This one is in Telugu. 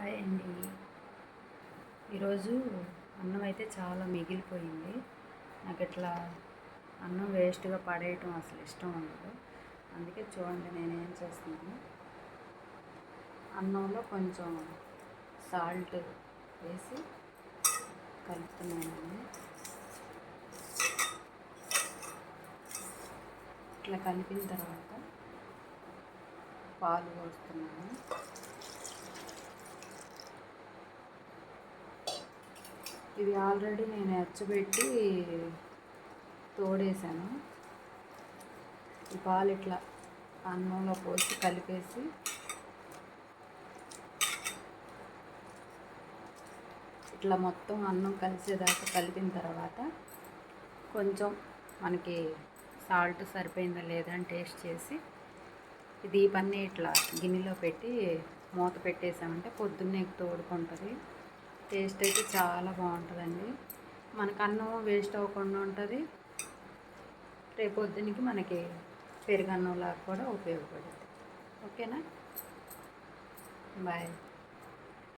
హాయ్ అండి ఈరోజు అన్నం అయితే చాలా మిగిలిపోయింది. నాకు ఇట్లా అన్నం వేస్ట్గా పడేయటం అసలు ఇష్టం ఉండదు. అందుకే చూడండి నేను ఏం చేస్తున్నాను. అన్నంలో కొంచెం సాల్ట్ వేసి కలుపుతున్నానండి. ఇట్లా కలిపిన తర్వాత పాలు పోస్తున్నాను. ఇవి ఆల్రెడీ నేను ఎచ్చబెట్టి తోడేశాను. ఈ పాలు ఇట్లా అన్నంలో పోసి కలిపేసి ఇట్లా మొత్తం అన్నం కలిసేదాకా కలిపిన తర్వాత కొంచెం మనకి సాల్ట్ సరిపోయిందా లేదా అని టేస్ట్ చేసి ఇది ఇట్లా గిన్నెలో పెట్టి మూత పెట్టేసామంటే పొద్దున్నే తోడుకుంటుంది. టేస్ట్ అయితే చాలా బాగుంటుందండి. మనకు అన్నం వేస్ట్ అవ్వకుండా ఉంటుంది. రేపొద్దునికి మనకి పెరుగన్నంలాగా కూడా ఉపయోగపడుతుంది. ఓకేనా? బాయ్.